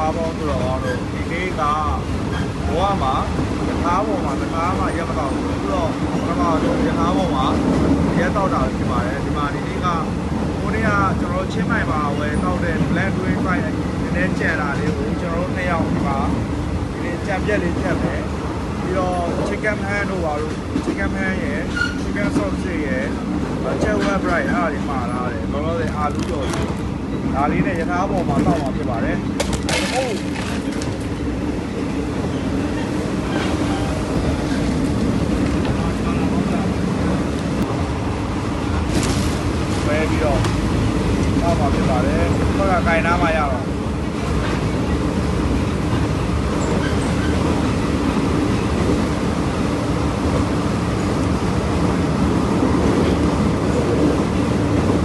မားပေါင်းသူတော်ကောင်းတို့ဒီနေ့ကဘဝမှာတကားပေါ်မှာတကားမှာရက်မတော့ဘူးပြီးတော့ပထမဆုံးတကားပေါ်မှာရက်တော့တာဖြစ်ပါတယ်ဒီမှာဒီနေ့ကကိုနေ့ကကျွန်တော်ချင်းမိုင်မှာဝယ်တော့တဲ့ Black Twin Fight နည်းနည်းကြံတာလေးကိုကျွန်တော်တို့နှစ်ယောက်ဒီမှာဒီနေ့ကြံပြက်လေးဖြတ်မယ်ပြီးတော့ chicken hand တို့ပါလို့ chicken hand ရယ် chicken sausage ရယ်ချက်ဝက် bright အားဒီမှာလာတယ်လောလောဆယ်အာလူကြော်လေး ဒါလေးနဲ့ရထားပေါ်မှာတောက်မှာဖြစ်ပါတယ်ဟုတ်ပဲပြီးတော့တောက်မှာဖြစ်ပါတယ်ဘက်ကကင်နားမှာရတော့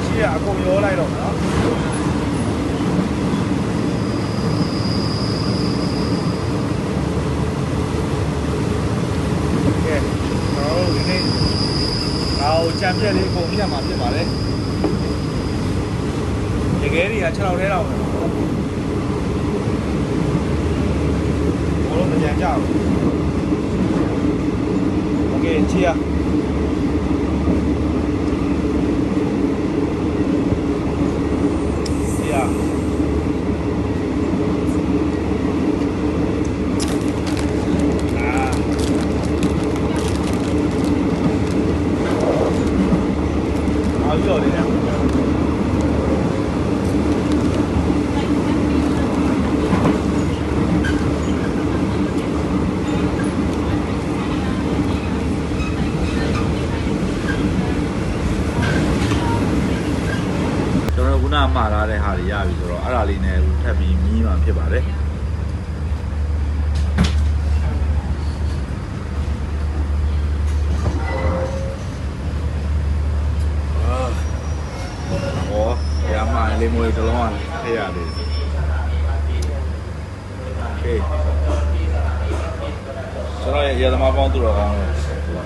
ရှိရအကုန်ရောလိုက်တော့နော်ကဲကျွန်တော်တို့ဒီနေ့ ဒါကိုကြံပြက်လေးပုံပြတ်မှာဖြစ်ပါတယ်တကယ်ကြီးက6လောက်ထဲတော့ဘလုံးကြံကြအောင်โอเคချီယာ အားကြော်လေးနဲ့ကျွန်တော်တို့ခုနမှာထားတဲ့ဟာတွေရပြီဆိုတော့အဲ့ဒါလေးနဲ့ထပ်ပြီးမီးမှဖြစ်ပါတယ်အာဟော ရမလေးမွေးတစ်လုံးကထည့်ရတယ်โอเคကျွန်တော်ရဲ့ရသမားပေါင်းသူတော်ကောင်းတော့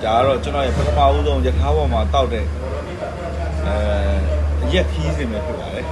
ဒါကတော့ကျွန်တော်ရဲ့ပထမဦးဆုံးရထားပေါ်မှာတောက်တဲ့အဲရက်ခီးစင်ပဲဖြစ်ပါတယ်